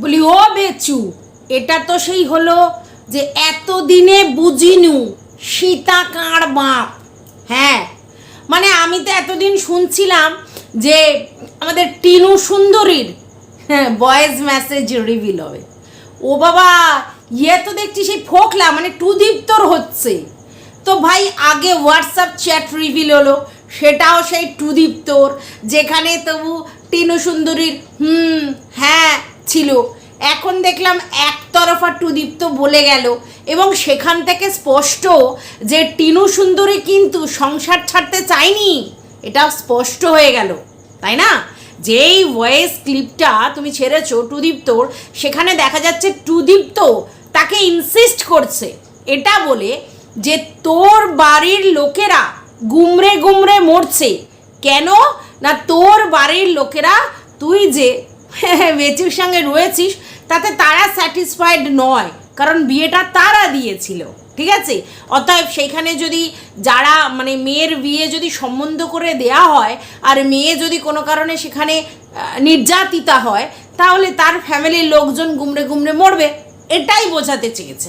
বলি, ও বেচু, এটা তো সেই হলো যে এতদিনে বুঝিনু, সীতা কাঁড় বাপ? হ্যাঁ মানে আমি তো এতদিন শুনছিলাম যে আমাদের টিনু সুন্দরীর হ্যাঁ ভয়েস মেসেজ রিভিল হবে। ও বাবা ইয়ে তো দেখছি সেই ফোকলা মানে টুদীপ্তর হচ্ছে। তো ভাই, আগে হোয়াটসঅ্যাপ চ্যাট রিভিল হলো, সেটাও সেই টুদীপ্তর যেখানে তবু টিনু সুন্দরীর, হুম হ্যাঁ ছিল। এখন দেখলাম একতরফা টুদীপ্ত বলে গেল এবং সেখান থেকে স্পষ্ট যে টিনু সুন্দরী কিন্তু সংসার ছাড়তে চায়নি, এটা স্পষ্ট হয়ে গেল, তাই না? যেই ভয়েস ক্লিপটা তুমি ছেড়েছো টুদীপ্তর, সেখানে দেখা যাচ্ছে টুদীপ্ত তাকে ইনসিস্ট করছে। এটা বলে যে তোর বাড়ির লোকেরা গুমরে গুমরে মরছে। কেন? না তোর বাড়ির লোকেরা, তুই যে বেচুর সঙ্গে রয়েছিস, তাতে তারা স্যাটিসফাইড নয়, কারণ বিয়েটা তারা দিয়েছিল, ঠিক আছে? অতএব সেইখানে যদি যারা মানে মেয়ের বিয়ে যদি সম্বন্ধ করে দেয়া হয়, আর মেয়ে যদি কোনো কারণে সেখানে নির্যাতিতা হয়, তাহলে তার ফ্যামিলির লোকজন গুমড়ে গুমড়ে মরবে, এটাই বোঝাতে চেয়েছে।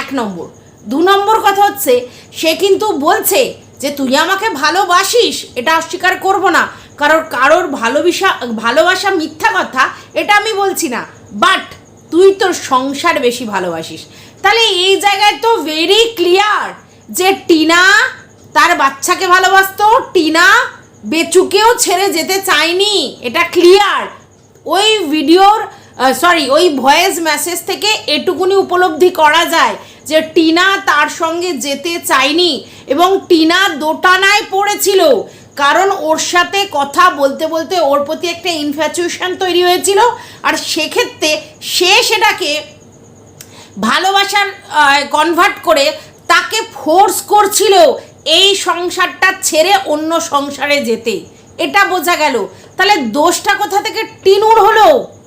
এক নম্বর। দু নম্বর কথা হচ্ছে, সে কিন্তু বলছে যে, তুই আমাকে ভালোবাসিস, এটা অস্বীকার করব না। কারোর কারোর ভালোবাসা ভালোবাসা মিথ্যা কথা, এটা আমি বলছি না। বাট তুই তোর সংসার বেশি ভালোবাসিস। তাহলে এই জায়গায় তো ভেরি ক্লিয়ার যে টিনা তার বাচ্চাকে ভালোবাসতো, টিনা বেচুকেও ছেড়ে যেতে চায়নি। এটা ক্লিয়ার ওই ভিডিওর সরি ওই ভয়েস মেসেজ থেকে এটুকুনি উপলব্ধি করা যায় যে টিনা তার সঙ্গে যেতে চায়নি এবং টিনা দোটানায় পড়েছিল। কারণ ওর সাথে কথা বলতে বলতে ওর প্রতি একটা ইনফ্যাচুয়েশন তৈরি হয়েছিল। আর সেক্ষেত্রে সে সেটাকে ভালোবাসার কনভার্ট করে তাকে ফোর্স করছিল এই সংসারটা ছেড়ে অন্য সংসারে যেতে। এটা বোঝা গেল। তাহলে দোষটা কোথা থেকে? টিনুর হলো।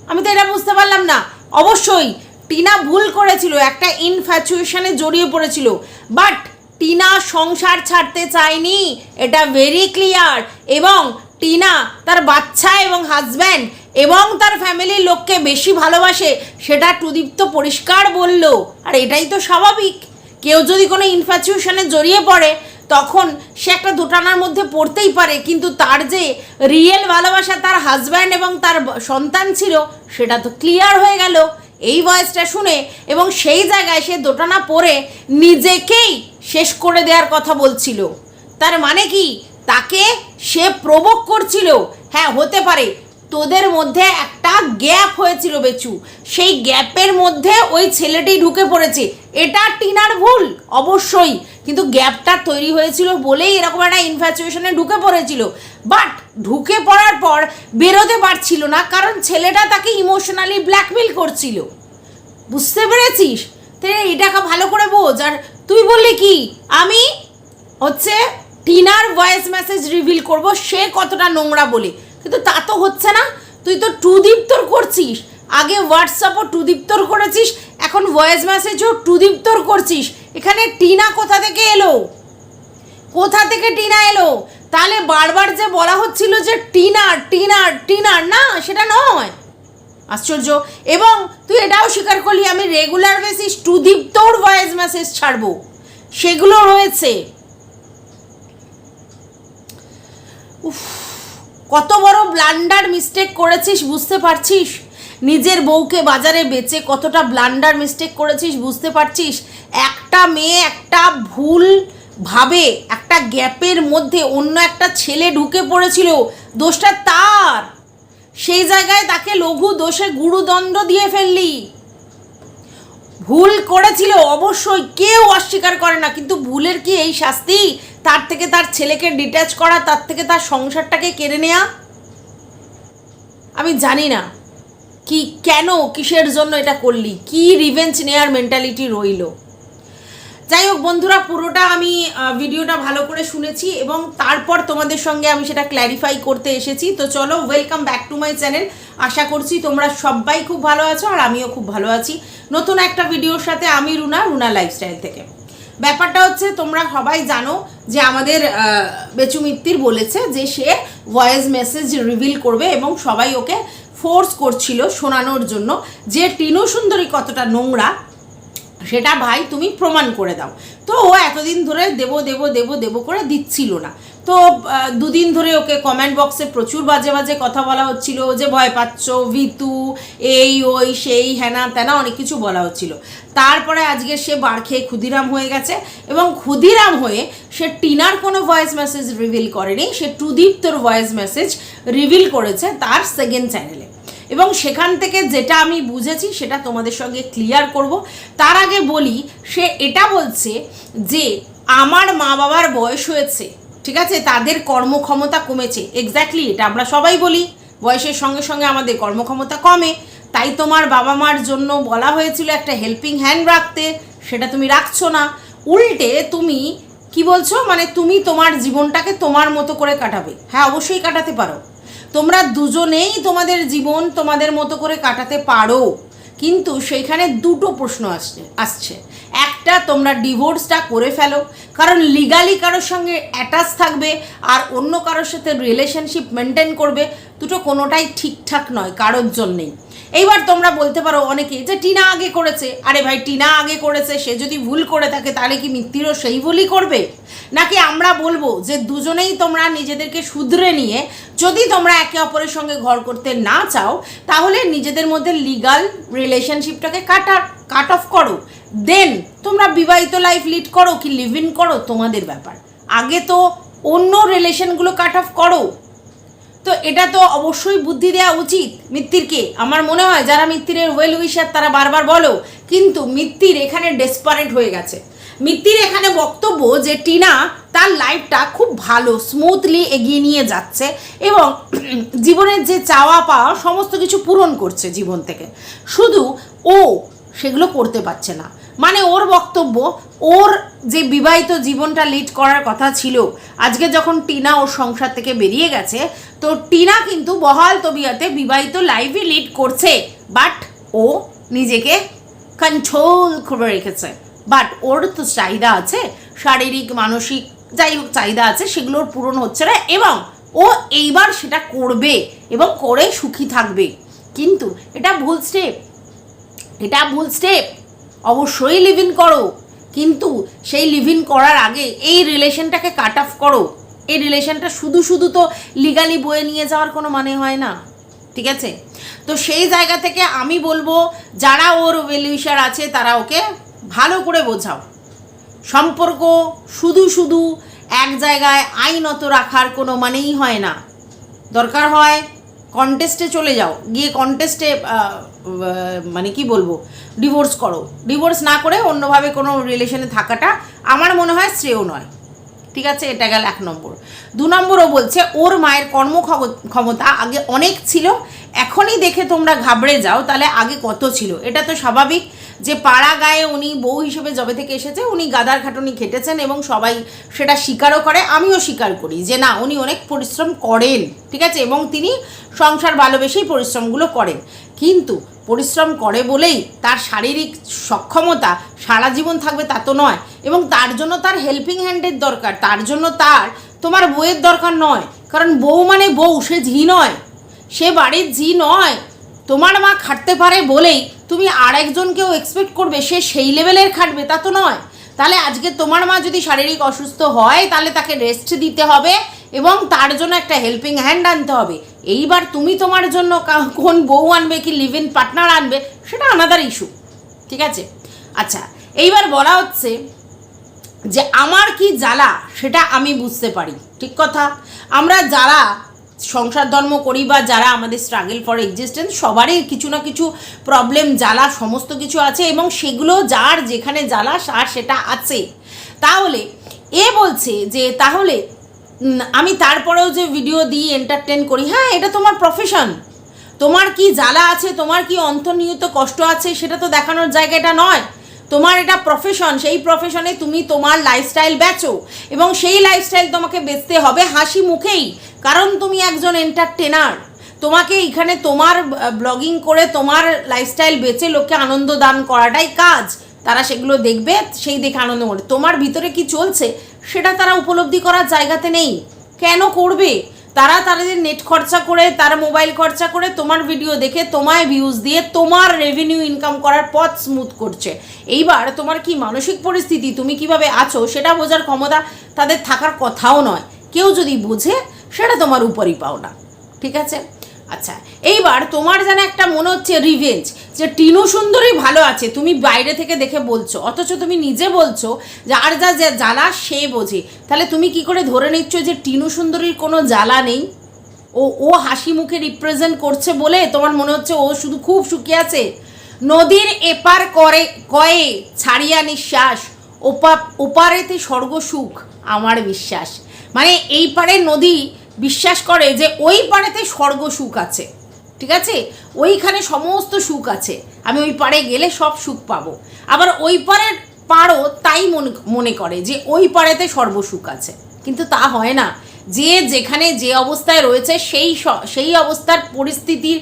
আমি তো এটা বুঝতে পারলাম না। অবশ্যই টিনা ভুল করেছিল, একটা ইনফ্যাচুয়েশনে জড়িয়ে পড়েছিল। বাট টিনা সংসার ছাড়তে চায়নি। এটা ভেরি ক্লিয়ার এবং টিনা তার বাচ্চা এবং হাজব্যান্ড এবং তার ফ্যামিলির লোককে বেশি ভালোবাসে, সেটা টুদীপ্ত পরিষ্কার বলল। আর এটাই তো স্বাভাবিক। কেউ যদি কোনো ইনফ্যাচুয়েশনে জড়িয়ে পড়ে, তখন সে একটা দোটানার মধ্যে পড়তেই পারে। কিন্তু তার যে রিয়েল ভালোবাসা তার হাজব্যান্ড এবং তার সন্তান ছিল, সেটা তো ক্লিয়ার হয়ে গেল। এই ভয়েসটা শুনে এবং সেই জায়গায় সে দোটানা পড়ে নিজেকেই শেষ করে দেওয়ার কথা বলছিল। তার মানে কি? তাকে সে প্রবোক করছিল। হ্যাঁ হতে পারে। তোদের মধ্যে একটা গ্যাপ হয়েছিল বেচু। সেই গ্যাপের মধ্যে ওই ছেলেটি ঢুকে পড়েছে। এটা টিনার ভুল, অবশ্যই। কিন্তু গ্যাপটা তৈরি হয়েছিল বলেই এরকম একটা ইনফ্যাচুয়েশনে ঢুকে পড়েছিল। বাট ঢুকে পড়ার পর বেরোতে পারছিল না কারণ ছেলেটা তাকে ইমোশনালি ব্ল্যাকমেল করছিল। বুঝতে পেরেছিস? তাই এটাকে ভালো করে বোঝ। আর তুই বললি কি? আমি হচ্ছে টিনার ভয়েস মেসেজ রিভিল করব, সে কতটা নোংরা বলে। কিন্তু তা তো হচ্ছে না। তুই তো টুদীপ্তর করছিস। আগে হোয়াটসঅ্যাপও টুদীপ্তর করেছিস, এখন ভয়েস মেসেজও টুদীপ্তর করছিস। এখানে টিনা কোথা থেকে এলো? কোথা থেকে টিনা এলো? তাহলে বারবার যে বলা হচ্ছিল যে টিনার টিনার টিনার, না, সেটা নয়। আশ্চর্য। এবং তুই এটাও স্বীকার করলি, আমি রেগুলার বেসিস টুদীপ্তর ভয়েস মেসেজ ছাড়বো। সেগুলো রয়েছে। কত বড় ব্লান্ডার মিস্টেক করেছিস, বুঝতে পারছিস? নিজের বউকে বাজারে বেচে কতটা ব্লান্ডার মিস্টেক করেছিস, বুঝতে পারছিস? একটা মেয়ে একটা ভুল ভাবে, একটা গ্যাপের মধ্যে অন্য একটা ছেলে ঢুকে পড়েছিল, দোষটা তার। সেই জায়গায় তাকে লঘু দোষে গুরুদণ্ড দিয়ে ফেললি। ভুল করেছিল, অবশ্যই কেউ অস্বীকার করে না, কিন্তু ভুলের কি এই শাস্তি? তার থেকে তার ছেলেকে ডিট্যাচ করা, তার থেকে তার সংসারটাকে কেড়ে নেয়া? আমি জানি না, কি কেন, কিসের জন্য এটা করলি? কি রিভেঞ্জ নেয়ার মেন্টালিটি রইল? যাই হোক বন্ধুরা পুরোটা আমি ভিডিওটা ভালো করে শুনেছি এবং তারপর তোমাদের সঙ্গে আমি সেটা ক্ল্যারিফাই করতে এসেছি। তো চলো welcome back to my channel আশা করছি তোমরা সবাই খুব ভালো আছো আর আমিও খুব ভালো আছি। নতুন একটা ভিডিওর সাথে আমি রুনা রুনা লাইফস্টাইল থেকে। ব্যাপারটা হচ্ছে তোমরা সবাই জানো যে আমাদের আহ, বেচু মিত্তির বলেছে যে সে ভয়েস মেসেজ রিভিল করবে এবং সবাই ওকে ফোর্স করছিল শোনানোর জন্য। যে টিনু সুন্দরী কতটা নোংরা সেটা ভাই তুমি প্রমাণ করে দাও। তো ও এতদিন ধরে দেব দেব দেব দেব করে দিচ্ছিল না। তো দুদিন ধরে ওকে কমেন্ট বক্সে প্রচুর বাজে বাজে কথা বলা হচ্ছিল। যে ভয় পাচ্ছ, ভিতু, এই, ওই, সেই হ্যানা ত্যানা অনেক কিছু বলা হচ্ছিল। তারপরে আজকে সে বার খেয়ে ক্ষুদিরাম হয়ে গেছে এবং ক্ষুদিরাম হয়ে সে টিনার কোনো ভয়েস মেসেজ রিভিল করেনি। সে টুদীপ্তর ভয়েস মেসেজ রিভিল করেছে তার সেকেন্ড চ্যানেলে এবং সেখান থেকে যেটা আমি বুঝেছি, সেটা তোমাদের সঙ্গে ক্লিয়ার করব। তার আগে বলি, সে এটা বলছে যে আমার মা বাবার বয়স হয়েছে, ঠিক আছে? তাদের কর্মক্ষমতা কমেছে। এক্স্যাক্টলি এটা আমরা সবাই বলি। বয়সের সঙ্গে সঙ্গে আমাদের কর্মক্ষমতা কমে। তাই তোমার বাবা মার জন্য বলা হয়েছিল একটা হেল্পিং হ্যান্ড রাখতে, সেটা তুমি রাখছো না। উল্টে তুমি কি বলছো? মানে তুমি তোমার জীবনটাকে তোমার মতো করে কাটাবে। হ্যাঁ অবশ্যই কাটাতে পারো। তোমরা দুজনেই তোমাদের জীবন তোমাদের মতো করে কাটাতে পারো। কিন্তু সেইখানে দুটো প্রশ্ন আসছে আসছে। একটা, তোমরা ডিভোর্সটা করে ফেলো, কারণ লিগালি কারোর সঙ্গে অ্যাটাচ থাকবে আর অন্য কারোর সাথে রিলেশনশিপ মেনটেন করবে। দুটো কোনোটাই ঠিকঠাক নয়, কারোর জন্যেই। এইবার তোমরা বলতে পারো অনেকে যে টিনা আগে করেছে। আরে ভাই, টিনা আগে করেছে, সে যদি ভুল করে থাকে, তাহলে কি মিত্তিরও সেই ভুলই করবে? নাকি আমরা বলব যে দুজনেই তোমরা নিজেদেরকে শুধরে নিয়ে, যদি তোমরা একে অপরের সঙ্গে ঘর করতে না চাও, তাহলে নিজেদের মধ্যে লিগাল রিলেশনশিপটাকে কাটা কাট অফ করো। দেন তোমরা বিবাহিত লাইফ লিড করো, কি লিভ ইন করো, তোমাদের ব্যাপার। আগে তো অন্য রিলেশনগুলো কাট অফ করো। তো এটা তো অবশ্যই বুদ্ধি দেওয়া উচিত মিত্তিরকে। আমার মনে হয় যারা মিত্তিরের ওয়েল উইশার তারা বারবার বলো, কিন্তু মিত্তির এখানে ডেসপারেট হয়ে গেছে। মিত্তির এখানে বক্তব্য যে টিনা তার লাইফটা খুব ভালো স্মুথলি এগিয়ে নিয়ে যাচ্ছে এবং জীবনের যে চাওয়া পাওয়া সমস্ত কিছু পূরণ করছে জীবন থেকে। শুধু ও সেগুলো করতে পারছে না। মানে ওর বক্তব্য, ওর যে বিবাহিত জীবনটা লিড করার কথা ছিল, আজকে যখন টিনা ওর সংসার থেকে বেরিয়ে গেছে, তো টিনা কিন্তু বহাল তবিয়াতে বিবাহিত লাইফই লিড করছে বাট ও নিজেকে কন্ট্রোল করে রেখেছে। বাট ওর তো চাহিদা আছে, শারীরিক, মানসিক যাই হোক চাহিদা আছে সেগুলোর পূরণ হচ্ছে না এবং ও এইবার সেটা করবে এবং করে সুখী থাকবে। কিন্তু এটা ভুল স্টেপ এটা ভুল স্টেপ অবশ্যই লিভ ইন করো। কিন্তু সেই লিভ ইন করার আগে এই রিলেশনটাকে কাট অফ করো। এই রিলেশনটা শুধু শুধু তো লিগালি বয়ে নিয়ে যাওয়ার কোনো মানে হয় না। ঠিক আছে? তো সেই জায়গা থেকে আমি বলব, যারা ওর ওয়েলউইশার আছে, তারা ওকে ভালো করে বোঝাও। সম্পর্ক শুধু শুধু এক জায়গায় আইনত রাখার কোনো মানেই হয় না। দরকার হয় কন্টেস্টে চলে যাও। গিয়ে কন্টেস্টে মানে কি বলব ডিভোর্স করো। ডিভোর্স না করে অন্যভাবে কোনো রিলেশনে থাকাটা আমার মনে হয় শ্রেয় নয়। ঠিক আছে? এটা গেল এক নম্বর। দু নম্বরও বলছে, ওর মায়ের কর্ম ক্ষমতা আগে অনেক ছিল, এখনই দেখে তোমরা ঘাবড়ে যাও, তাহলে আগে কত ছিল? এটা তো স্বাভাবিক যে পাড়া গায়ে উনি বউ হিসেবে জবে থেকে এসেছে, উনি গাদার খাটুনি খেটেছেন এবং সবাই সেটা স্বীকারও করে। আমিও স্বীকার করি যে না, উনি অনেক পরিশ্রম করেন। ঠিক আছে? এবং তিনি সংসার ভালোবেসেই পরিশ্রমগুলো করেন। কিন্তু পরিশ্রম করে বলেই তার শারীরিক সক্ষমতা সারা জীবন থাকবে তা তো নয়। এবং তার জন্য তার হেল্পিং হ্যান্ডের দরকার। তার জন্য তার, তোমার বউয়ের দরকার নয়। কারণ বউ মানে বউ, সে ঝি নয়। সে বাড়ির ঝি নয়। তোমার মা খাটতে পারে বলেই তুমি আরেকজনকেও এক্সপেক্ট করবে, সে সেই লেভেলের খাটবে, তা তো নয়। তাহলে আজকে তোমার মা যদি শারীরিক অসুস্থ হয়, তাহলে তাকে রেস্ট দিতে হবে এবং তার জন্য একটা হেল্পিং হ্যান্ড আনতে হবে। এইবার তুমি তোমার জন্য কোন বউ আনবে কি লিভ ইন পার্টনার আনবে, সেটা আনাদার ইস্যু ঠিক আছে? আচ্ছা এইবার বলা হচ্ছে যে আমার কি জ্বালা, সেটা আমি বুঝতে পারি, ঠিক কথা? আমরা যারা সংসার ধর্ম করি বা যারা আমাদের স্ট্রাগল ফর এক্সিস্টেন্স সবারই কিছু না কিছু প্রবলেম জ্বালা, সমস্ত কিছু আছে এবং সেগুলো যার যেখানে জ্বালা তার সেটা আছে। তাহলে, এ বলছে যে তাহলে আমি তারপরেও যে ভিডিও দিই এন্টারটেন করি হ্যাঁ এটা তোমার প্রফেশন তোমার কি জ্বালা আছে, তোমার কি অন্তর্নিহিত কষ্ট আছে, সেটা তো দেখানোর জায়গা এটা নয়। তোমার এটা প্রফেশন সেই প্রফেশনে তুমি তোমার লাইফস্টাইল বেচো। এবং সেই লাইফস্টাইল তোমাকে বেচতে হবে হাসি মুখেই। কারণ তুমি একজন এন্টারটেনার তোমাকে এখানে তোমার ব্লগিং করে তোমার লাইফস্টাইল বেচে লোককে আনন্দ দান করাটাই কাজ। তারা সেগুলো দেখবে, সেই দেখে আনন্দ করে। তোমার ভিতরে কি চলছে, সেটা তারা উপলব্ধি করার জায়গাতে নেই। কেন করবে? তারা তাদের নেট খরচা করে, তারা মোবাইল খরচা করে, তোমার ভিডিও দেখে, তোমায় ভিউজ দিয়ে, তোমার রেভিনিউ ইনকাম করার পথ স্মুথ করছে। এইবার তোমার কি মানসিক পরিস্থিতি, তুমি কীভাবে আছো, সেটা বোঝার ক্ষমতা তাদের থাকার কথাও নয়। কেউ যদি বোঝে, সেটা তোমার উপরই পাও না ঠিক আছে? আচ্ছা এইবার তোমার যেন একটা মনে হচ্ছে রিভেঞ্জ যে টিনু সুন্দরী ভালো আছে, তুমি বাইরে থেকে দেখে বলছো, অথচ তুমি নিজে বলছো যে আর যা জ্বালা সে বোঝে। তাহলে তুমি কি করে ধরে নিচ্ছ যে টিনু সুন্দরীর কোনো জ্বালা নেই? ও ও হাসি মুখে রিপ্রেজেন্ট করছে বলে তোমার মনে হচ্ছে ও শুধু খুব সুখী আছে? নদীর এপার করে, কয়ে ছাড়িয়া নিঃশ্বাস, ওপা, ওপারেতে স্বর্গ সুখ, আমার বিশ্বাস। মানে এই পারে নদী বিশ্বাস করে যে ওই পাড়েতে স্বর্গ সুখ আছে, ঠিক আছে? ওইখানে সমস্ত সুখ আছে। আমি ওই পাড়ে গেলে সব সুখ পাবো। আবার ওই পাড়ের পাড়ও তাই মনে মনে করে যে ওই পাড়েতে সর্বসুখ আছে। কিন্তু তা হয় না। যে যেখানে যে অবস্থায় রয়েছে সেই সেই অবস্থার পরিস্থিতির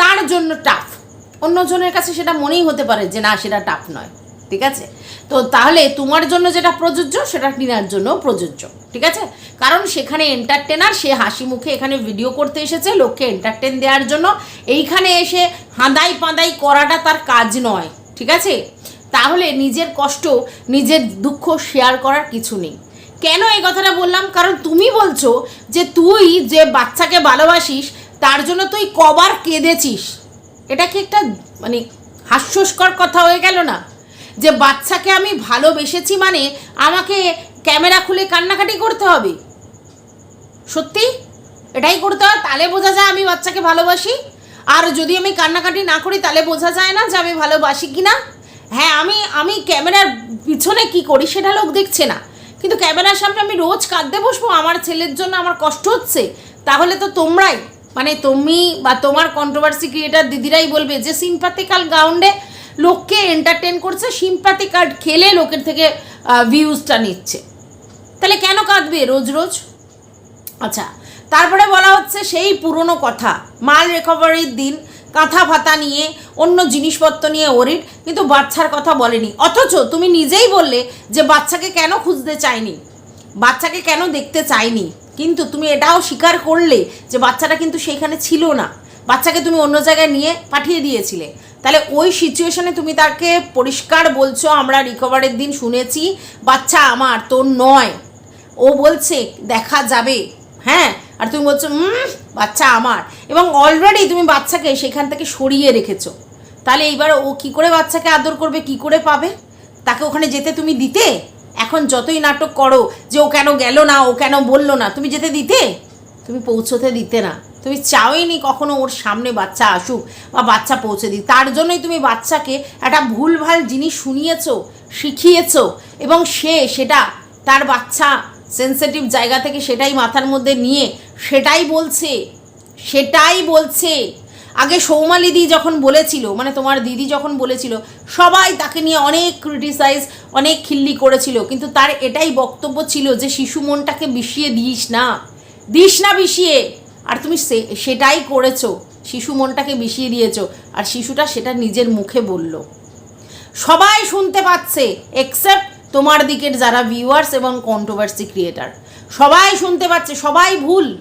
তার জন্য টাফ অন্যজনের কাছে সেটা মনেই হতে পারে যে না, সেটা টাফ নয়। ঠিক আছে? তো তাহলে তোমার জন্য যেটা প্রযোজ্য, সেটা টিনার জন্য প্রযোজ্য, ঠিক আছে? কারণ সেখানে এন্টারটেনার সে হাসি মুখে এখানে ভিডিও করতে এসেছে, লোককে এন্টারটেন দেওয়ার জন্য। এইখানে এসে হাঁদাই পাঁদাই করাটা তার কাজ নয়, ঠিক আছে? তাহলে নিজের কষ্ট, নিজের দুঃখ শেয়ার করার কিছু নেই। কেন এই কথাটা বললাম? কারণ তুমি বলছো যে তুই যে বাচ্চাকে ভালোবাসিস, তার জন্য তুই কবার কেঁদেছিস। এটা কি একটা মানে হাস্যস্কর কথা হয়ে গেল না? যে বাচ্চাকে আমি ভালোবেসেছি মানে আমাকে ক্যামেরা খুলে কান্নাকাটি করতে হবে। সত্যি? এটাই করতে হয়, তাহলে বোঝা যায় আমি বাচ্চাকে ভালোবাসি। আর যদি আমি কান্নাকাটি না করি, তাহলে বোঝা যায় না যে আমি ভালোবাসি কি না হ্যাঁ আমি আমি ক্যামেরার পিছনে কি করি সেটা লোক দেখছে না। কিন্তু ক্যামেরার সামনে আমি রোজ কাঁদতে বসবো, আমার ছেলের জন্য আমার কষ্ট হচ্ছে। তাহলে তো তোমরাই মানে তুমি বা তোমার কন্ট্রোভার্সি ক্রিয়েটার দিদিরাই বলবে যে সিম্পাথিক্যাল গ্রাউন্ডে লোককে এন্টারটেন করছে সিম্পাথি কার্ড খেলে লোকের থেকে ভিউজটা নিচ্ছে। তাহলে কেন কাঁদবে রোজ রোজ? আচ্ছা তারপরে বলা হচ্ছে সেই পুরনো কথা, মাল রিকভারির দিন, কাঁথা ফাতা নিয়ে, অন্য জিনিসপত্র নিয়ে ওরিড কিন্তু বাচ্চার কথা বলেনি। অথচ তুমি নিজেই বললে যে বাচ্চাকে কেন খুঁজতে চাইনি বাচ্চাকে কেন দেখতে চাইনি কিন্তু তুমি এটাও স্বীকার করলে যে বাচ্চাটা কিন্তু সেইখানে ছিল না। বাচ্চাকে তুমি অন্য জায়গায় নিয়ে পাঠিয়ে দিয়েছিলে। তাহলে ওই সিচুয়েশনে তুমি তাকে পরিষ্কার বলছো আমরা রিকভারের দিন শুনেছি বাচ্চা আমার তোর নয়। ও বলছে দেখা যাবে। হ্যাঁ? আর তুমি বলছো "উম, বাচ্চা আমার। এবং অলরেডি তুমি বাচ্চাকে সেখান থেকে সরিয়ে রেখেছো। তাহলে এইবার ও কি করে বাচ্চাকে আদর করবে কি করে পাবে? তাকে ওখানে যেতে তুমি দিতে? এখন যতই নাটক করো যে ও কেন গেল না ও কেন বলল না তুমি যেতে দিতে? তুমি পৌঁছতে দিতে না। তুমি চাওইনি কখনো ওর সামনে বাচ্চা আসুক বা বাচ্চা পৌঁছে দিই তার জন্যই তুমি বাচ্চাকে একটা ভুলভাল জিনিস শুনিয়েছো, শিখিয়েছো এবং সে সেটা তার বাচ্চা সেন্সিটিভ জায়গা থেকে সেটাই মাথার মধ্যে নিয়ে সেটাই বলছে সেটাই বলছে। আগে সৌমালিদি যখন বলেছিল মানে তোমার দিদি যখন বলেছিল, সবাই তাকে নিয়ে অনেক ক্রিটিসাইজ অনেক খিল্লি করেছিল, কিন্তু তার এটাই বক্তব্য ছিল যে শিশু মনটাকে বিষিয়ে দিস না দিস না বিষিয়ে। আর তুমি সে- সেটাই করেছ, শিশু মনটাকে বিষিয়ে দিয়েছ, আর শিশুটা সেটা নিজের মুখে বলল। সবাই শুনতে পাচ্ছে এক্সেপ্ট তোমার দিকের যারা ভিউয়ার্স এবং কন্ট্রোভার্সি ক্রিয়েটার সবাই শুনতে পাচ্ছে, সবাই ভুল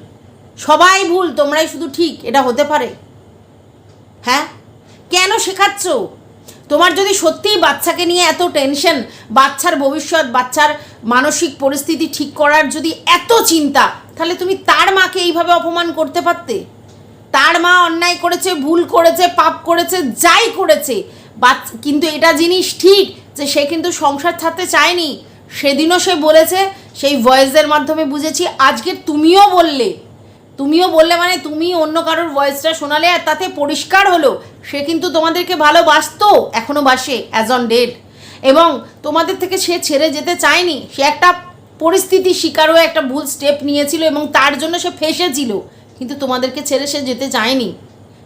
সবাই ভুল, তোমরাই শুধু ঠিক, এটা হতে পারে। হ্যাঁ? কেন শেখাচ্ছ? তোমার যদি সত্যিই বাচ্চাকে নিয়ে এত টেনশন বাচ্চার ভবিষ্যৎ, বাচ্চার মানসিক পরিস্থিতি ঠিক করার যদি এত চিন্তা, তাহলে তুমি তার মাকে এইভাবে অপমান করতে পারতে? তার মা অন্যায় করেছে, ভুল করেছে, পাপ করেছে, যাই করেছে কিন্তু এটা জিনিস ঠিক যে সে কিন্তু সংসার ছাড়তে চায়নি। সেদিনও সে বলেছে, সেই ভয়েসের মাধ্যমে বুঝেছি আজকে তুমিও বললে। তুমিও বললে মানে তুমি অন্য কারোর ভয়েসটা শোনালে আর তাতে পরিষ্কার হলো সে কিন্তু তোমাদেরকে ভালোবাসতো এখনও বাসে অ্যাজ অন ডেট এবং তোমাদের থেকে সে ছেড়ে যেতে চায়নি, সে একটা পরিস্থিতি শিকার হয়ে একটা ভুল স্টেপ নিয়েছিল এবং তার জন্য সে ফেসেছিল, কিন্তু তোমাদেরকে ছেড়ে সে যেতে চায়নি।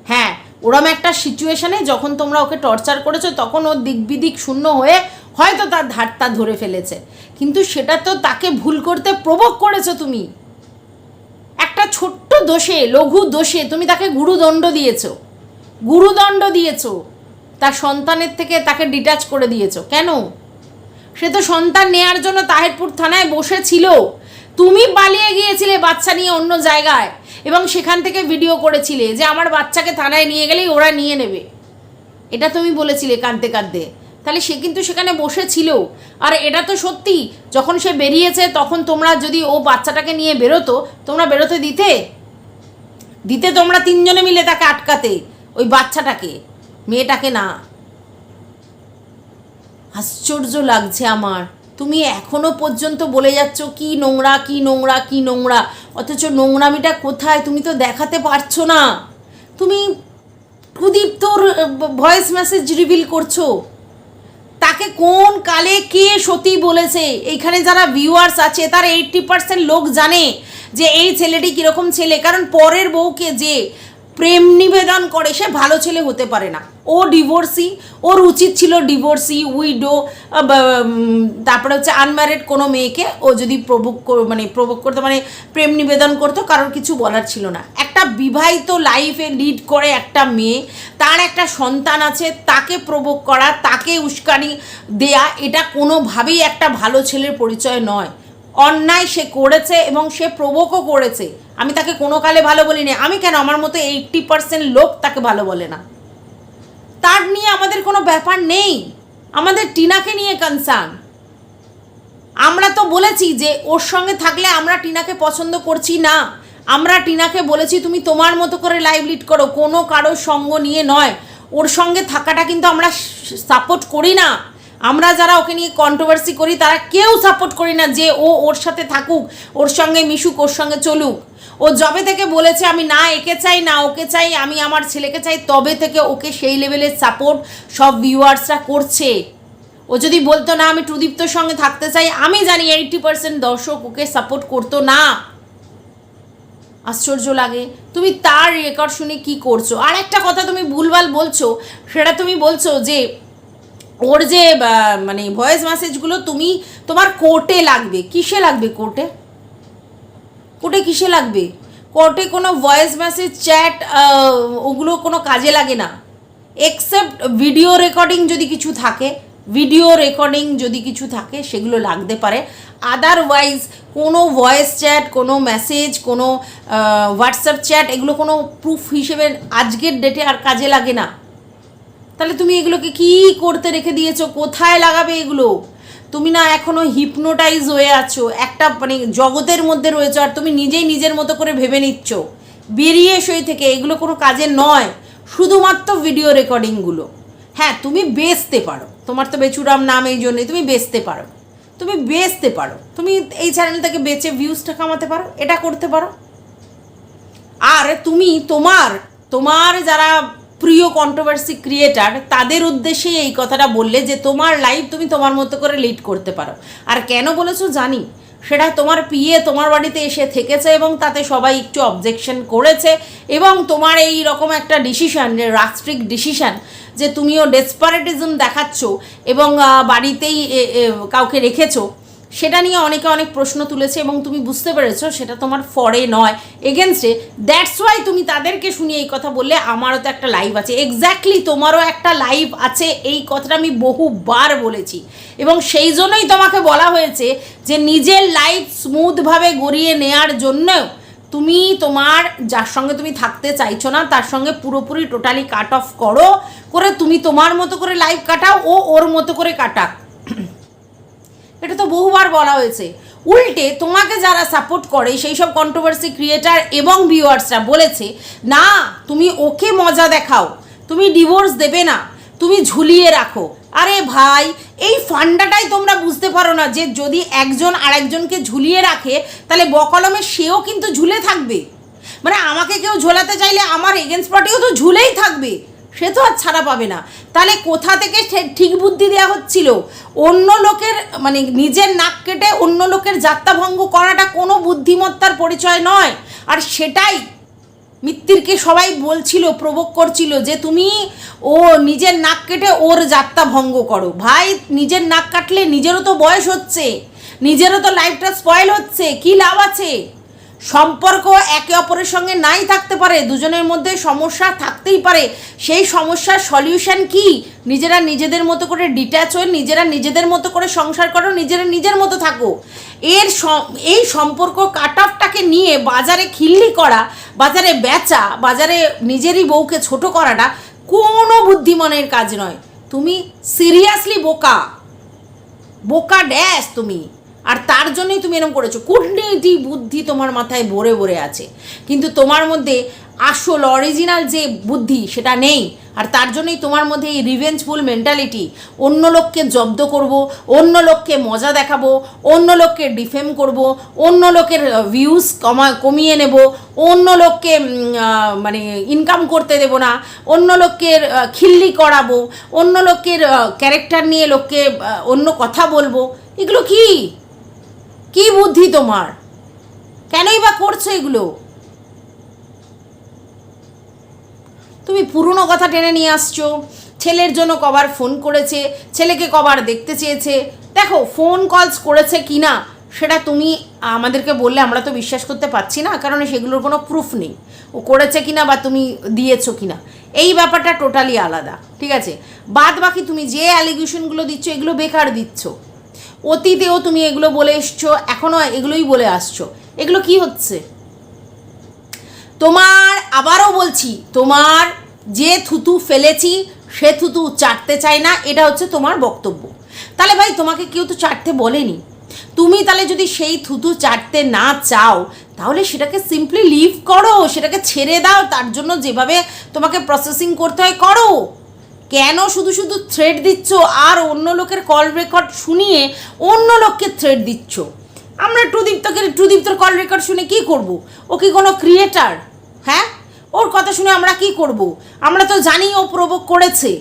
হ্যাঁ ওরম একটা সিচুয়েশানে যখন তোমরা ওকে টর্চার করেছ, তখন ও দিক বিদিক শূন্য হয়ে হয়তো তার ধারটা ধরে ফেলেছে। কিন্তু সেটা তো তাকে ভুল করতে প্রভোগ করেছ তুমি। একটা ছোট্ট দোষে, লঘু দোষে তুমি তাকে গুরুদণ্ড দিয়েছ। গুরুদণ্ড দিয়েছ। তার সন্তানের থেকে তাকে ডিটাচ করে দিয়েছ। কেন? সে তো সন্তান নেয়ার জন্য তাহেরপুর থানায় বসেছিল। তুমি পালিয়ে গিয়েছিলে বাচ্চা নিয়ে অন্য জায়গায় এবং সেখান থেকে ভিডিও করেছিলে যে আমার বাচ্চাকে থানায় নিয়ে গেলেই ওরা নিয়ে নেবে। এটা তুমি বলেছিলে কাঁদতে কাঁদতে। তাহলে সে কিন্তু সেখানে বসেছিল। আর এটা তো সত্যি, যখন সে বেরিয়েছে তখন তোমরা যদি ও বাচ্চাটাকে নিয়ে বেরোতো, তোমরা বেরোতে দিতে? দিতে তোমরা তিনজনে মিলে তাকে আটকাতে। ওই বাচ্চাটাকে, মেয়েটাকে না। আশ্চর্য লাগছে আমার। তুমি এখনও পর্যন্ত বলে যাচ্ছ, কি নোংরা কি নোংরা কি নোংরা? অথচ নোংরামিটা কোথায়? তুমি তো দেখাতে পারছ না। তুমি প্রদীপ তোর ভয়েস মেসেজ রিভিল করছ। তাকে কোন কালে কে সতী বলেছে? এইখানে যারা ভিউয়ার্স আছে, তার এইট্টি পার্সেন্ট লোক জানে যে এই ছেলেটি কীরকম ছেলে। কারণ পরের বউকে যে প্রেম নিবেদন করে সে ভালো ছেলে হতে পারে না। ও ডিভোর্সি ওর উচিত ছিল ডিভোর্সি উইডো তারপরে হচ্ছে আনম্যারিড কোনো মেয়েকে ও যদি প্রভোগ মানে প্রভোগ করতো মানে প্রেম নিবেদন করতো, কারোর কিছু বলার ছিল না। একটা বিবাহিত লাইফে লিড করে একটা মেয়ে, তার একটা সন্তান আছে, তাকে প্রভোগ করা, তাকে উস্কানি দেয়া, এটা কোনোভাবেই একটা ভালো ছেলের পরিচয় নয়। অন্যায় সে করেছে এবং সে প্রভোগও করেছে। আমি তাকে কোনো কালে ভালো বলিনি। আমি কেন? আমার মতো এইট্টি পার্সেন্ট লোক তাকে ভালো বলে না। তার নিয়ে আমাদের কোনো ব্যাপার নেই। আমাদের টিনাকে নিয়ে কনসার্ন আমরা তো বলেছি যে, ওর সঙ্গে থাকলে আমরা টিনাকে পছন্দ করছি না। আমরা টিনাকে বলেছি, তুমি তোমার মতো করে লাইভ লিড করো। কোনো কারোর সঙ্গ নিয়ে নয়। ওর সঙ্গে থাকাটা কিন্তু আমরা সাপোর্ট করি না। আমরা যারা ওকে নিয়ে কন্ট্রোভার্সি করি, তারা কেউ সাপোর্ট করি না যে ও ওর সাথে থাকুক, ওর সঙ্গে মিশুক, ওর সঙ্গে চলুক। ও যবে থেকে বলেছে, আমি না একে চাই, না ওকে চাই, আমি আমার ছেলেকে চাই, তবে থেকে ওকে সেই লেভেলের সাপোর্ট সব ভিউয়ার্সরা করছে। ও যদি বলতো, না, আমি টুদীপ্তর সঙ্গে থাকতে চাই, আমি জানি এইটটি পার্সেন্ট দর্শক ওকে সাপোর্ট করতো না। আশ্চর্য লাগে। তুমি তার রেকর্ড শুনে কি করছ? আর একটা কথা তুমি ভুলভাল বলছো, সেটা তুমি বলছো যে ওর যে মানে ভয়েস মেসেজগুলো তুমি তোমার কোর্টে লাগবে। কিসে লাগবে কোর্টে কোর্টে কিসে লাগবে? কোর্টে কোনো ভয়েস মেসেজ চ্যাট ওগুলো কোনো কাজে লাগে না। এক্সেপ্ট ভিডিও রেকর্ডিং যদি কিছু থাকে ভিডিও রেকর্ডিং যদি কিছু থাকে, সেগুলো লাগতে পারে। আদারওয়াইজ কোনো ভয়েস চ্যাট কোনো মেসেজ কোনো হোয়াটসঅ্যাপ চ্যাট এগুলো কোনো প্রুফ হিসেবে আজকের ডেটে আর কাজে লাগে না। তাহলে তুমি এগুলোকে কি করতে রেখে দিয়েছ? কোথায় লাগাবে এগুলো? তুমি না এখনও হিপনোটাইজ হয়ে আছো। একটা মানে জগতের মধ্যে রয়েছো আর তুমি নিজেই নিজের মতো করে ভেবে নিচ্ছ। বেরিয়ে এসো থেকে। এগুলো কোনো কাজে নয়। শুধুমাত্র ভিডিও রেকর্ডিংগুলো হ্যাঁ তুমি বেচতে পারো। তোমার তো বেচুরাম নাম এই জন্যই তুমি বেচতে পারো। তুমি বেচতে পারো। তুমি এই চ্যানেল থেকে বেচে ভিউজটা কামাতে পারো। এটা করতে পারো। আর তুমি তোমার তোমার যারা প্রিয় কন্ট্রোভার্সি ক্রিয়েটার তাদের উদ্দেশ্যেই এই কথাটা বললে যে তোমার লাইফ তুমি তোমার মতো করে লিড করতে পারো। আর কেন বলেছ জানি? সেটা তোমার পিয়ে তোমার বাড়িতে এসে থেকেছে এবং তাতে সবাই একটু অবজেকশন করেছে এবং তোমার এই রকম একটা ডিসিশন যে রাষ্ট্রিক ডিসিশান যে তুমিও ডেসপারেটিজম দেখাচ্ছ এবং বাড়িতেই কাউকে রেখেছো সেটা নিয়ে অনেকে অনেক প্রশ্ন তুলেছে এবং তুমি বুঝতে পেরেছ সেটা তোমার ফরে নয়। এগেনস্টে দ্যাটস ওয়াই তুমি তাদেরকে শুনিয়ে এই কথা বললে, আমারও তো একটা লাইভ আছে। এক্স্যাক্টলি তোমারও একটা লাইভ আছে, এই কথাটা আমি বহুবার বলেছি। এবং সেই জন্যই তোমাকে বলা হয়েছে যে নিজের লাইফ স্মুথভাবে গড়িয়ে নেয়ার জন্য তুমি তোমার, যার সঙ্গে তুমি থাকতে চাইছো না, তার সঙ্গে পুরোপুরি টোটালি কাট অফ করো, করে তুমি তোমার মতো করে লাইফ কাটাও, ও ওর মতো করে কাটাক। এটা তো বহুবার বলা হয়েছে। উল্টে তোমাকে যারা সাপোর্ট করে, সেই সব কন্ট্রোভার্সি ক্রিয়েটার এবং ভিউয়ার্সরা বলেছে, না, তুমি ওকে মজা দেখাও। তুমি ডিভোর্স দেবে না। তুমি ঝুলিয়ে রাখো। আরে ভাই, এই ফান্ডাটাই তোমরা বুঝতে পারো না যে যদি একজন আরেকজনকে ঝুলিয়ে রাখে, তাহলে বকলমে সেও কিন্তু ঝুলে থাকবে। মানে আমাকে কেউ ঝোলাতে চাইলে আমার এগেনস্ট পার্টিও তো ঝুলেই থাকবে। সে তো আর ছাড়া পাবে না। তাহলে কোথা থেকে সে- ঠিক বুদ্ধি দেওয়া হচ্ছিল? অন্য লোকের মানে নিজের নাক কেটে অন্য লোকের যাত্রাভঙ্গ করাটা কোনো বুদ্ধিমত্তার পরিচয় নয়। আর সেটাই মিত্তিরকে সবাই বলছিল, প্রভোগ করছিল যে তুমি ও নিজের নাক কেটে ওর যাত্রা ভঙ্গ করো। ভাই, নিজের নাক কাটলে নিজেরও তো বয়স হচ্ছে, নিজেরও তো লাইফটা স্পয়েল হচ্ছে, কি লাভ আছে? সম্পর্ক একে অপরের সঙ্গে নাই থাকতে পারে, দুজনের মধ্যে সমস্যা থাকতেই পারে। সেই সমস্যার সলিউশন কি? নিজেরা নিজেদের মতো করে ডিট্যাচ হয়ে, নিজেরা নিজেদের মতো করে সংসার করো, নিজেরা নিজের মতো থাকো। এর এই সম্পর্ক কাট অফটাকে নিয়ে বাজারে খিল্লি করা, বাজারে বেচা, বাজারে নিজেরই বউকে ছোট করাটা কোনো বুদ্ধিমানের কাজ নয়। তুমি সিরিয়াসলি বোকা। বোকা ড্যাশ তুমি। আর তার জন্যই তুমি এরকম করেছ। কূটনীতি বুদ্ধি তোমার মাথায় ভরে ভরে আছে। কিন্তু তোমার মধ্যে আসল অরিজিনাল যে বুদ্ধি সেটা নেই। আর তার জন্যই তোমার মধ্যে এই রিভেঞ্জফুল মেন্টালিটি অন্য লোককে জব্দ করব, অন্য লোককে মজা দেখাবো, অন্য লোককে ডিফেম করব, অন্য লোকের ভিউজ কমা, কমিয়ে নেব, অন্য লোককে মানে ইনকাম করতে দেব না, অন্য লোকের খিল্লি করাবো, অন্য লোকের ক্যারেক্টার নিয়ে লোককে অন্য কথা বলব। এগুলো কি? কি বুদ্ধি তোমার? কেনই বা করছ এগুলো? তুমি পুরনো কথা টেনে নিয়ে আসছো। ছেলের জন্য কবার ফোন করেছে, ছেলেকে কবার দেখতে চেয়েছে। দেখো ফোন কলস করেছে কি না সেটা তুমি আমাদেরকে বললে আমরা তো বিশ্বাস করতে পারছি না, কারণ সেগুলোর কোনো প্রুফ নেই। ও করেছে কিনা বা তুমি দিয়েছ কিনা, এই ব্যাপারটা টোটালি আলাদা, ঠিক আছে? বাদ বাকি তুমি যে অ্যালিগেশনগুলো দিচ্ছ, এগুলো বেকার দিচ্ছ। অতীতেও তুমি এগুলো বলে এসছো এখনও এগুলোই বলে আসছো। এগুলো কি হচ্ছে? তোমার, আবারও বলছি, তোমার যে থুতু ফেলেছি, সে থুতু চাটতে চায় না, এটা হচ্ছে তোমার বক্তব্য। তাহলে ভাই, তোমাকে কেউ তো চাটতে বলেনি। তুমি তাহলে যদি সেই থুতু চাটতে না চাও, তাহলে সেটাকে সিম্পলি লিভ করো, সেটাকে ছেড়ে দাও, তার জন্য যেভাবে তোমাকে প্রসেসিং করতে হয়, করো। কেন শুধু শুধু থ্রেড দিচ্ছ আর অন্য লোকের কল রেকর্ড শুনিয়ে অন্য লোককে থ্রেড দিচ্ছ? আমরা টুদীপ্তকে টুদীপ্তর কল রেকর্ড শুনে কি করব? ও কি কোনো ক্রিয়েটার হ্যাঁ? ওর কথা শুনে আমরা কি করব? আমরা তো জানি ও প্রভোগ করেছে।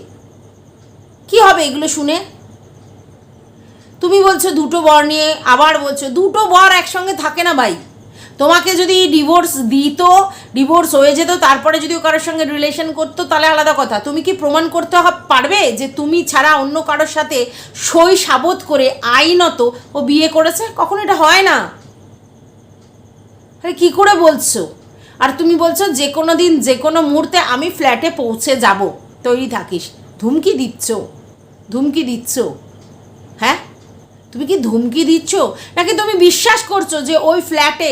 কি হবে এগুলো শুনে? তুমি বলছো দুটো বর নিয়ে, আবার বলছো দুটো বর একসঙ্গে থাকে না ভাই। তোমাকে যদি ডিভোর্স দিত ডিভোর্স হয়ে যেত, তারপরে যদি ও কারোর সঙ্গে রিলেশন করতো, তাহলে আলাদা কথা। তুমি কি প্রমাণ করতে পারবে যে তুমি ছাড়া অন্য কারোর সাথে সই সাবত করে আইনত ও বিয়ে করেছে? কখনো এটা হয় না। আরে কি করে বলছো? আর তুমি বলছো, যে কোনো দিন, যে কোনো মুহূর্তে আমি ফ্ল্যাটে পৌঁছে যাব। তৈরি থাকিস। ধুমকি দিচ্ছ। ধুমকি দিচ্ছ। হ্যাঁ? তুমি কি ধুমকি দিচ্ছ? নাকি তুমি বিশ্বাস করছ যে ওই ফ্ল্যাটে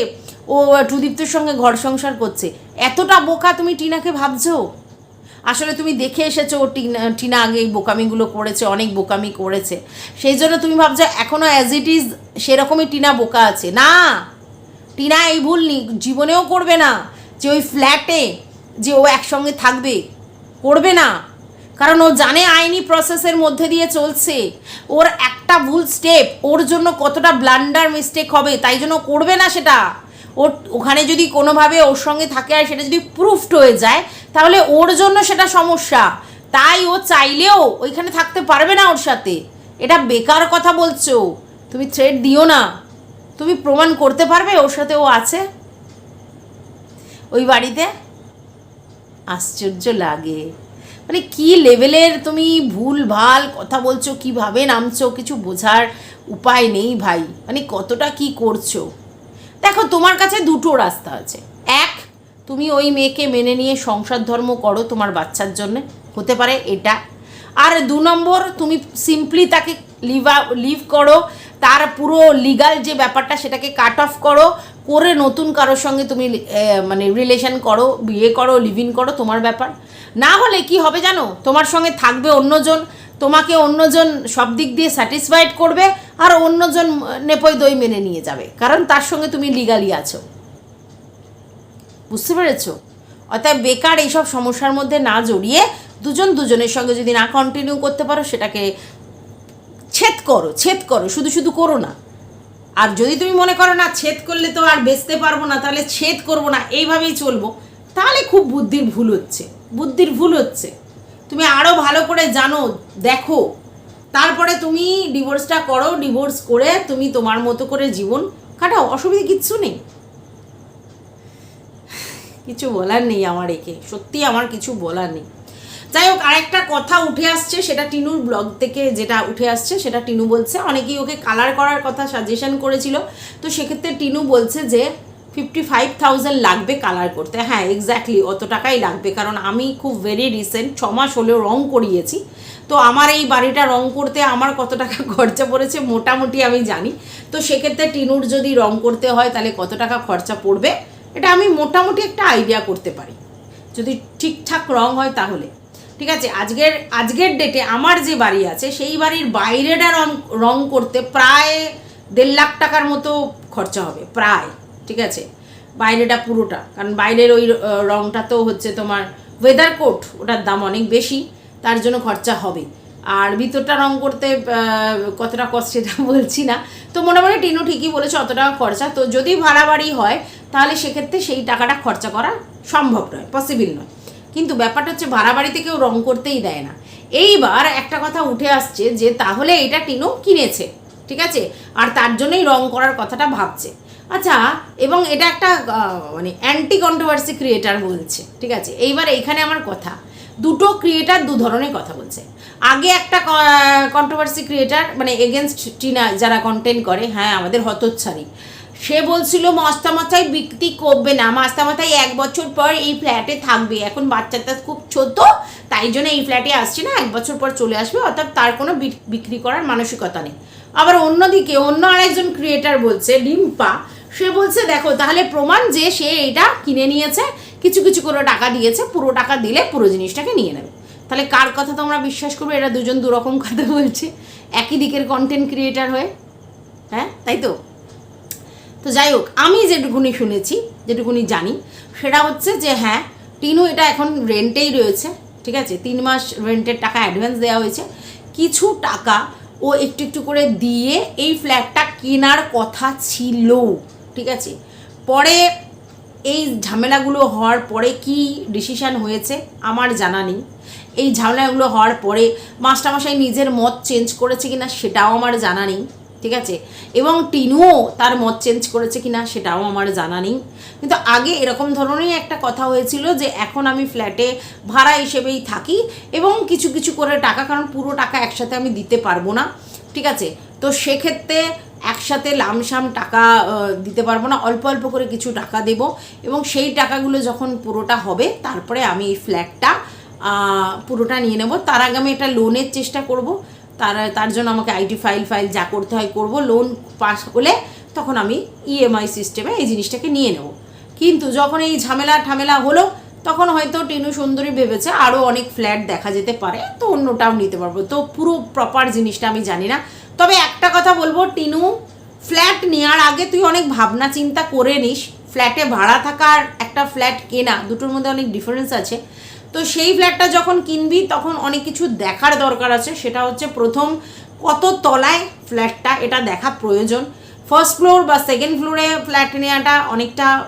ও টুদীপ্তর সঙ্গে ঘর সংসার করছে। এতটা বোকা তুমি টিনাকে ভাবছ? আসলে তুমি দেখে এসেছ ও টিনা টিনা আগে এই বোকামিগুলো করেছে, অনেক বোকামি করেছে। সেই জন্য তুমি ভাবছ এখনও অ্যাজ ইট ইজ সেরকমই টিনা বোকা আছে। না! টিনা এই ভুল নি, জীবনেও করবে না। যে ওই ফ্ল্যাটে যে ও একসঙ্গে থাকবে, করবে না। কারণ ও জানে আইনি প্রসেসের মধ্যে দিয়ে চলছে। ওর একটা ভুল স্টেপ ওর জন্য কতটা ব্লান্ডার মিস্টেক হবে, তাই জন্য করবে না সেটা। ওর ওখানে যদি কোনোভাবে ওর সঙ্গে থাকে আর সেটা যদি প্রুফড হয়ে যায়, তাহলে ওর জন্য সেটা সমস্যা। তাই ও চাইলেও ওইখানে থাকতে পারবে না ওর সাথে। এটা বেকার কথা বলছো। তুমি থ্রেড দিও না। তুমি প্রমাণ করতে পারবে ওর সাথে ও আছে? ওই বাড়িতে? আশ্চর্য লাগে। মানে কি লেভেলের তুমি ভুল, ভালো কথা বলছো, কীভাবে নামছো, কিছু বোঝার উপায় নেই ভাই। মানে কতটা কি করছ? দেখো, তোমার কাছে দুটো রাস্তা আছে। এক, তুমি ওই মেয়েকে মেনে নিয়ে সংসার ধর্ম করো তোমার বাচ্চার জন্য, হতে পারে এটা। আর দু নম্বর, তুমি সিম্পলি তাকে লিভ লিভ করো, তার পুরো লিগাল যে ব্যাপারটা সেটাকে কাট অফ করো, করে নতুন কারোর সঙ্গে তুমি মানে রিলেশন করো, বিয়ে করো লিভ ইন করো, তোমার ব্যাপার। না হলে কি হবে জানো? তোমার সঙ্গে থাকবে অন্যজন তোমাকে অন্যজন সব দিক দিয়ে স্যাটিসফাইড করবে আর অন্যজন নেপই দই মেনে নিয়ে যাবে। কারণ তার সঙ্গে তুমি লিগালি আছো। বুঝতে পেরেছ? অতএব বেকার এইসব সমস্যার মধ্যে না জড়িয়ে দুজন দুজনের সঙ্গে যদি না কন্টিনিউ করতে পারো, সেটাকে ছেদ করো ছেদ করো, শুধু শুধু করো না। আর যদি তুমি মনে করো না ছেদ করলে তো আর বেচতে পারব না, তাহলে ছেদ করব না, এইভাবেই চলবো, তাহলে খুব বুদ্ধির ভুল হচ্ছে, বুদ্ধির ভুল হচ্ছে। তুমি আরও ভালো করে জানো, দেখো। তারপরে তুমি ডিভোর্সটা করো ডিভোর্স করে তুমি তোমার মতো করে জীবন কাটাও, অসুবিধা কিচ্ছু নেই। কিছু বলার নেই আমার একে, সত্যি আমার কিছু বলার নেই। যাই হোক, আরেকটা কথা উঠে আসছে, সেটা টিনুর ব্লগ থেকে যেটা উঠে আসছে, সেটা টিনু বলছে। অনেকেই ওকে কালার করার কথা সাজেশন করেছিল। তো সেক্ষেত্রে টিনু বলছে যে ফিফটি ফাইভ থাউজেন্ড লাগবে কালার করতে। হ্যাঁ এক্স্যাক্টলি অত টাকাই লাগবে। কারণ আমি খুব ভেরি রিসেন্ট ছ মাস হলেও রং করিয়েছি। তো আমার এই বাড়িটা রং করতে আমার কত টাকা খরচা পড়েছে মোটামুটি আমি জানি। তো সেক্ষেত্রে টিনুর যদি রং করতে হয়, তাহলে কত টাকা খরচা পড়বে? এটা আমি মোটামুটি একটা আইডিয়া করতে পারি। যদি ঠিকঠাক রং হয় তাহলে। ঠিক আছে, আজকের আজকের ডেটে আমার যে বাড়ি আছে, সেই বাড়ির বাইরেটা রং রং করতে প্রায় দেড় লাখ টাকার মতো খরচা হবে, প্রায়। ঠিক আছে? বাইরেটা পুরোটা। কারণ বাইরের ওই রংটা তো হচ্ছে তোমার ওয়েদার কোট ওটার দাম অনেক বেশি, তার জন্য খরচা হবে। আর ভিতরটা রং করতে কতটা কষ্ট সেটা বলছি না। তো মোটামুটি টিনু ঠিকই বলেছে অত টাকা খরচা। তো যদি ভাড়া বাড়ি হয়, তাহলে সেক্ষেত্রে সেই টাকাটা খরচা করা সম্ভব নয় পসিবল নয়। কিন্তু ব্যাপারটা হচ্ছে ভাড়া বাড়িতে কেউ রং করতেই দেয় না। এইবার একটা কথা উঠে আসছে যে, তাহলে এটা টিনু কিনেছে, ঠিক আছে? আর তার জন্যই রং করার কথাটা ভাবছে। আচ্ছা এবং এটা একটা মানে অ্যান্টি কন্ট্রোভার্সি ক্রিয়েটার বলছে, ঠিক আছে? এইবার এইখানে আমার কথা। দুটো ক্রিয়েটার দু ধরনের কথা বলছে। আগে একটা কন্ট্রোভার্সি ক্রিয়েটার মানে এগেনস্ট টিনা যারা কন্টেন্ট করে হ্যাঁ আমাদের হতচ্ছাড়ি। সে বলছিল মাস্তামাথাই বিক্রি করবে না। মাস্তামাথাই এক বছর পর এই ফ্ল্যাটে থাকবে। এখন বাচ্চাটা খুব ছোট, তাই জন্য এই ফ্ল্যাটে আসছে না। এক বছর পর চলে আসবে, অর্থাৎ তার কোনো বিক- বিক্রি করার মানসিকতা নেই। আবার অন্যদিকে, অন্য আরেকজন ক্রিয়েটার বলছে ডিম্পা সে বলছে, দেখো, তাহলে প্রমাণ যে সে এটা কিনে নিয়েছে, কিছু কিছু করে টাকা দিয়েছে, পুরো টাকা দিলে পুরো জিনিসটাকে নিয়ে নেবে। তাহলে কার কথা তোমরা বিশ্বাস করবে? এরা দুজন দুরকম কথা বলছে। একই দিকের কন্টেন্ট ক্রিয়েটার হয়ে হ্যাঁ তাই তো? তো যাই হোক, আমি যেটুকুনি শুনেছি, যেটুকুনি জানি, সেটা হচ্ছে যে হ্যাঁ টিনু এটা এখন রেন্টেই রয়েছে, ঠিক আছে? তিন মাস রেন্টের টাকা অ্যাডভান্স দেওয়া হয়েছে। কিছু টাকা ও একটু একটু করে দিয়ে এই ফ্ল্যাটটা কেনার কথা ছিল। ঠিক আছে? পরে এই ঝামেলাগুলো হওয়ার পরে কি ডিসিশন হয়েছে? আমার জানা নেই। এই ঝামেলাগুলো হওয়ার পরে মাস্টারমশাই নিজের মত চেঞ্জ করেছে কিনা সেটাও আমার জানা নেই, ঠিক আছে? এবং টিনুও তার মত চেঞ্জ করেছে কিনা সেটাও আমার জানা নেই। কিন্তু আগে এরকম ধরনেরই একটা কথা হয়েছিল যে এখন আমি ফ্ল্যাটে ভাড়া হিসেবেই থাকি এবং কিছু কিছু করে টাকা, কারণ পুরো টাকা একসাথে আমি দিতে পারব না, ঠিক আছে? তো সেক্ষেত্রে একসাথে লামসাম টাকা দিতে পারব না। অল্প অল্প করে কিছু টাকা দেব এবং সেই টাকাগুলো যখন পুরোটা হবে, তারপরে আমি এই ফ্ল্যাটটা পুরোটা নিয়ে নেব। তার আগে আমি এটা লোনের চেষ্টা করব। তার তার জন্য আমাকে আইটি ফাইল ফাইল যা করতে হয় করব। লোন পাস হলে তখন আমি ইএমআই সিস্টেমে এই জিনিসটাকে নিয়ে নেব। কিন্তু যখন এই ঝামেলা ঠামেলা হলো, তখন হয়তো টিনু সুন্দরী ভেবেছে আরও অনেক ফ্ল্যাট দেখা যেতে পারে, তো অন্যটাও নিতে পারব। তো পুরো প্রপার জিনিসটা আমি জানি না। তবে একটা কথা বলব, টিনু ফ্ল্যাট নেওয়ার আগে তুই অনেক ভাবনা চিন্তা করে নিস। ফ্ল্যাটে ভাড়া থাকার একটা ফ্ল্যাট কেনা, দুটোর মধ্যে অনেক ডিফারেন্স আছে। তো সেই ফ্ল্যাটটা যখন কিনবি, তখন অনেক কিছু দেখার দরকার আছে। সেটা হচ্ছে প্রথম, কত তলায় ফ্ল্যাটটা এটা দেখা প্রয়োজন। ফার্স্ট ফ্লোর বা সেকেন্ড ফ্লোরে ফ্ল্যাট নেওয়াটা অনেকটা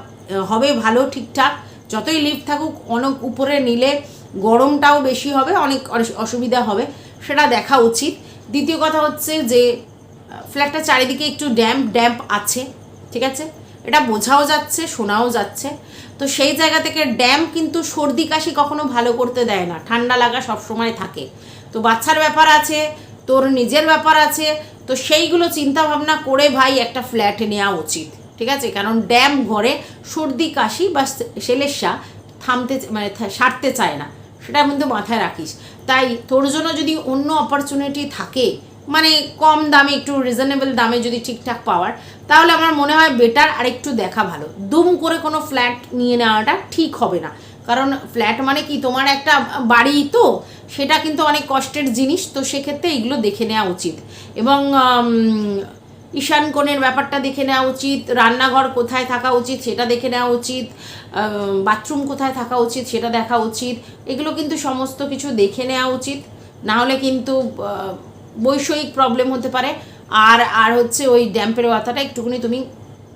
হবে ভালো, ঠিকঠাক। যতই লিফট থাকুক, অনেক উপরে নিলে গরমটাও বেশি হবে, অনেক অস- অসুবিধা হবে। সেটা দেখা উচিত। দ্বিতীয় কথা হচ্ছে যে ফ্ল্যাটটা চারিদিকে একটু ড্যাম্প ড্যাম্প আছে, ঠিক আছে? এটা বোঝাও যাচ্ছে, শোনাও যাচ্ছে। তো সেই জায়গা থেকে ড্যাম্প কিন্তু সর্দি কাশি কখনো ভালো করতে দেয় না। ঠান্ডা লাগা সবসময় থাকে। তো বাচ্চার ব্যাপার আছে, তোর নিজের ব্যাপার আছে, তো সেইগুলো চিন্তা ভাবনা করে ভাই একটা ফ্ল্যাট নেওয়া উচিত, ঠিক আছে? কারণ ড্যাম ঘরে সর্দি কাশি বা সেলেসা থামতে মানে সারতে চায় না। সেটা কিন্তু মাথায় রাখিস। তাই তোর জন্য যদি অন্য অপরচুনিটি থাকে মানে কম দামে, একটু রিজনেবল দামে যদি ঠিকঠাক পাওয়ার, তাহলে আমার মনে হয় বেটার আর একটু দেখা ভালো। দুম করে কোনো ফ্ল্যাট নিয়ে নেওয়াটা ঠিক হবে না। কারণ ফ্ল্যাট মানে কি, তোমার একটা বাড়ি তো, সেটা কিন্তু অনেক কষ্টের জিনিস, তো সেক্ষেত্রে এগুলো দেখে নেওয়া উচিত। এবং ঈশান কোণের ব্যাপারটা দেখে নেওয়া উচিত, রান্নাঘর কোথায় থাকা উচিত সেটা দেখে নেওয়া উচিত বাথরুম কোথায় থাকা উচিত সেটা দেখা উচিত, এগুলো কিন্তু সমস্ত কিছু দেখে নেওয়া উচিত। না হলে কিন্তু বৈষয়িক প্রবলেম হতে পারে। আর আর হচ্ছে ওই ড্যাম্পের কথাটা একটুখানি তুমি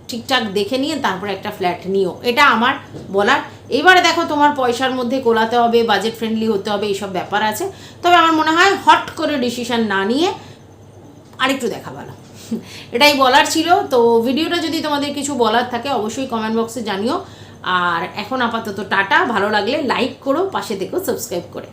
ঠিকঠাক দেখে নিয়ে তারপরে একটা ফ্ল্যাট নিও। এটা আমার বলার। এবারে দেখো তোমার পয়সার মধ্যে কোলাতে হবে বাজেট ফ্রেন্ডলি হতে হবে, এইসব ব্যাপার আছে। তবে আমার মনে হয় হট করে ডিসিশন না নিয়ে আরেকটু দেখা ভালো। এটাই বলার ছিল। তো ভিডিওটা যদি তোমাদের কিছু বলার থাকে, অবশ্যই কমেন্ট বক্সে জানিও। আর এখন আপাতত টাটা, ভালো লাগলে লাইক করো, পাশে থেকেও সাবস্ক্রাইব করে।